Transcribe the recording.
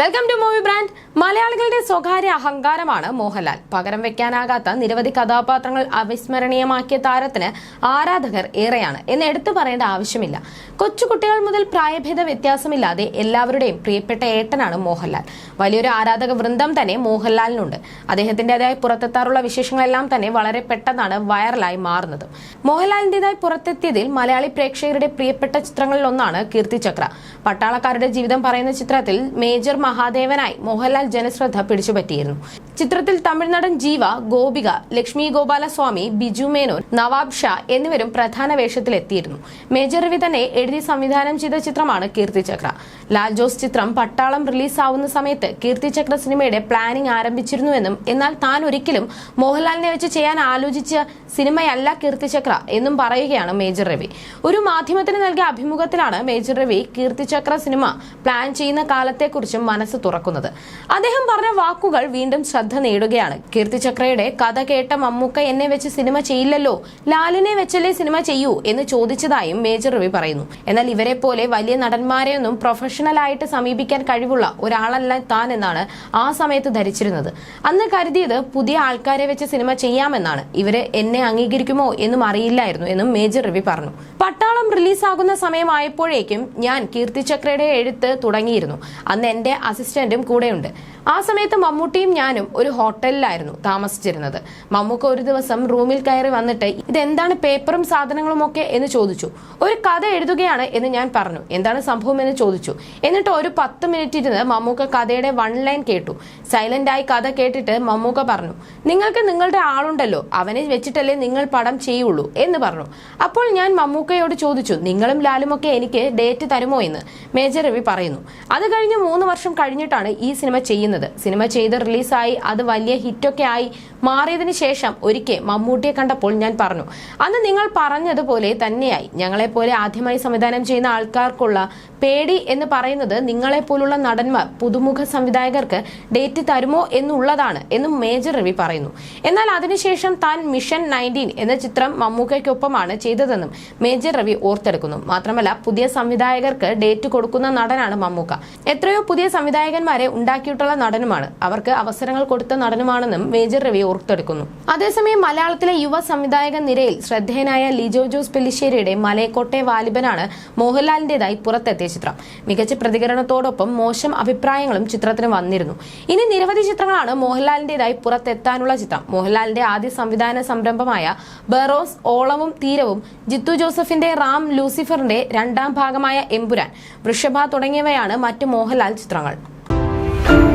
Welcome to movie brand മലയാളികളുടെ സ്വകാര്യ അഹങ്കാരമാണ് മോഹൻലാൽ. പകരം വെക്കാനാകാത്ത നിരവധി കഥാപാത്രങ്ങൾ അവിസ്മരണീയമാക്കിയ താരത്തിന് ആരാധകർ ഏറെയാണ് എന്ന് എടുത്തു പറയേണ്ട ആവശ്യമില്ല. കൊച്ചുകുട്ടികൾ മുതൽ പ്രായഭേദ വ്യത്യാസമില്ലാതെ എല്ലാവരുടെയും പ്രിയപ്പെട്ട ഏട്ടനാണ് മോഹൻലാൽ. വലിയൊരു ആരാധക വൃന്ദം തന്നെ മോഹൻലാലിനുണ്ട്. അദ്ദേഹത്തിന്റേതായി പുറത്തെത്താറുള്ള വിശേഷങ്ങളെല്ലാം തന്നെ വളരെ പെട്ടെന്നാണ് വൈറലായി മാറുന്നത്. മോഹൻലാലിന്റേതായി പുറത്തെത്തിയതിൽ മലയാളി പ്രേക്ഷകരുടെ പ്രിയപ്പെട്ട ചിത്രങ്ങളിലൊന്നാണ് കീർത്തിചക്ര. പട്ടാളക്കാരുടെ ജീവിതം പറയുന്ന ചിത്രത്തിൽ മേജർ മഹാദേവനായി മോഹൻലാൽ ജനശ്രദ്ധ പിടിച്ചുപറ്റിയിരുന്നു. ചിത്രത്തിൽ തമിഴ്നടൻ ജീവ ഗോപിക ലക്ഷ്മി ഗോപാലസ്വാമി ബിജു മേനോൻ നവാബ് ഷാ എന്നിവരും പ്രധാന വേഷത്തിലെത്തിയിരുന്നു. മേജർ രവി തന്നെ എഴുതി സംവിധാനം ചെയ്ത ചിത്രമാണ് കീർത്തിചക്ര ലാൽ ജോസ് ചിത്രം പട്ടാളം റിലീസാവുന്ന സമയത്ത് കീർത്തിചക്ര സിനിമയുടെ പ്ലാനിംഗ് ആരംഭിച്ചിരുന്നുവെന്നും എന്നാൽ താൻ ഒരിക്കലും മോഹൻലാലിനെ വെച്ച് ചെയ്യാൻ ആലോചിച്ച സിനിമയല്ല കീർത്തിചക്ര എന്നും പറയുകയാണ് മേജർ രവി. ഒരു മാധ്യമത്തിന് നൽകിയ അഭിമുഖത്തിലാണ് major Ravi Keerthichakra cinema plan ചെയ്യുന്ന കാലത്തെക്കുറിച്ചും മനസ്സ് തുറക്കുന്നത്. അദ്ദേഹം പറഞ്ഞ വാക്കുകൾ വീണ്ടും ശ്രദ്ധ നേടുകയാണ്. കീർത്തിചക്രയുടെ കഥ കേട്ട മമ്മൂക്ക എന്നെ വെച്ച് സിനിമ ചെയ്യില്ലല്ലോ ലാലിനെ വെച്ചല്ലേ സിനിമ ചെയ്യൂ എന്ന് ചോദിച്ചതായും മേജർ രവി പറയുന്നു. എന്നാൽ ഇവരെ പോലെ വലിയ നടന്മാരെയൊന്നും പ്രൊഫഷണൽ ആയിട്ട് സമീപിക്കാൻ കഴിവുള്ള ഒരാളല്ല താൻ എന്നാണ് ആ സമയത്ത് ധരിച്ചിരുന്നത്. അന്ന് കരുതിയത് പുതിയ ആൾക്കാരെ വെച്ച് സിനിമ ചെയ്യാമെന്നാണ്. ഇവർ എന്നെ അംഗീകരിക്കുമോ എന്നും അറിയില്ലായിരുന്നു എന്നും മേജർ രവി പറഞ്ഞു. പട്ടാളം റിലീസാകുന്ന സമയമായപ്പോഴേക്കും ഞാൻ കീർത്തിചക്രയുടെ എഴുത്ത് തുടങ്ങിയിരുന്നു. അന്ന് എന്റെ അസിസ്റ്റന്റും കൂടെയുണ്ട്. ആ സമയത്ത് മമ്മൂട്ടിയും ഞാനും ഒരു ഹോട്ടലിലായിരുന്നു താമസിച്ചിരുന്നത്. മമ്മൂക്ക ഒരു ദിവസം റൂമിൽ കയറി വന്നിട്ട് ഇതെന്താണ് പേപ്പറും സാധനങ്ങളും ഒക്കെ എന്ന് ചോദിച്ചു. ഒരു കഥ എഴുതുകയാണ് എന്ന് ഞാൻ പറഞ്ഞു. എന്താണ് സംഭവം? എന്ന് ചോദിച്ചു. എന്നിട്ട് ഒരു പത്ത് മിനിറ്റ് ഇരുന്ന് മമ്മൂക്ക കഥയുടെ വൺ ലൈൻ കേട്ടു. സൈലന്റ് ആയി കഥ കേട്ടിട്ട് മമ്മൂക്ക പറഞ്ഞു നിങ്ങൾക്ക് നിങ്ങളുടെ ആളുണ്ടല്ലോ. അവനെ വെച്ചിട്ടല്ലേ നിങ്ങൾ പടം ചെയ്യുള്ളൂ എന്ന് പറഞ്ഞു. അപ്പോൾ ഞാൻ മമ്മൂക്കയോട് ചോദിച്ചു നിങ്ങളും ലാലും ഒക്കെ എനിക്ക് ഡേറ്റ് തരുമോ? എന്ന് മേജർ രവി പറയുന്നു. അത് കഴിഞ്ഞ് മൂന്ന് വർഷം കഴിഞ്ഞിട്ടാണ് ഈ സിനിമ ചെയ്യുന്നത്. സിനിമ ചെയ്ത് റിലീസായി അത് വലിയ ഹിറ്റൊക്കെ ആയി മാറിയതിന് ശേഷം ഒരിക്കൽ മമ്മൂട്ടിയെ കണ്ടപ്പോൾ ഞാൻ പറഞ്ഞു അന്ന് നിങ്ങൾ പറഞ്ഞതുപോലെ തന്നെയായി. ഞങ്ങളെപ്പോലെ ആദ്യമായി സംവിധാനം ചെയ്യുന്ന ആൾക്കാർക്കുള്ള പേടി എന്ന് പറയുന്നത് നിങ്ങളെപ്പോലുള്ള നടന്മാർ പുതുമുഖ സംവിധായകർക്ക് ഡേറ്റ് തരുമോ എന്നുള്ളതാണ് എന്നും മേജർ രവി പറയുന്നു. എന്നാൽ അതിനുശേഷം താൻ മിഷൻ നയന്റീൻ എന്ന ചിത്രം മമ്മൂക്കയ്ക്കൊപ്പമാണ് ചെയ്തതെന്നും മേജർ രവി ഓർത്തെടുക്കുന്നു. മാത്രമല്ല പുതിയ സംവിധായകർക്ക് ഡേറ്റ് കൊടുക്കുന്ന നടനാണ് മമ്മൂക്ക. എത്രയോ പുതിയ സംവിധായകന്മാരെ ഉണ്ടാക്കിയിട്ടുള്ള നടനുമാണ്. അവർക്ക് അവസരങ്ങൾ കൊടുത്ത നടനുമാണെന്നും മേജർ രവി ഓർത്തെടുക്കുന്നു അതേസമയം മലയാളത്തിലെ യുവ സംവിധായകൻ നിരയിൽ ശ്രദ്ധേയനായ ലിജോ ജോസ് പെല്ലിശ്ശേരിയുടെ മലയക്കോട്ടെ വാലിബനാണ് മോഹൻലാലിന്റേതായി പുറത്തെത്തിയ ചിത്രം. മികച്ച പ്രതികരണത്തോടൊപ്പം മോശം അഭിപ്രായങ്ങളും ചിത്രത്തിന് വന്നിരുന്നു. ഇനി നിരവധി ചിത്രങ്ങളാണ് മോഹൻലാലിന്റേതായി പുറത്തെത്താനുള്ള ചിത്രം. മോഹൻലാലിന്റെ ആദ്യ സംവിധാന സംരംഭമായ ബറോസ് ഓളവും തീരവും ജിത്തു ജോസഫിന്റെ റാം ലൂസിഫറിന്റെ രണ്ടാം ഭാഗമായ എമ്പുരാൻ വൃഷഭ തുടങ്ങിയവയാണ് മറ്റ് മോഹൻലാൽ ചിത്രങ്ങൾ. you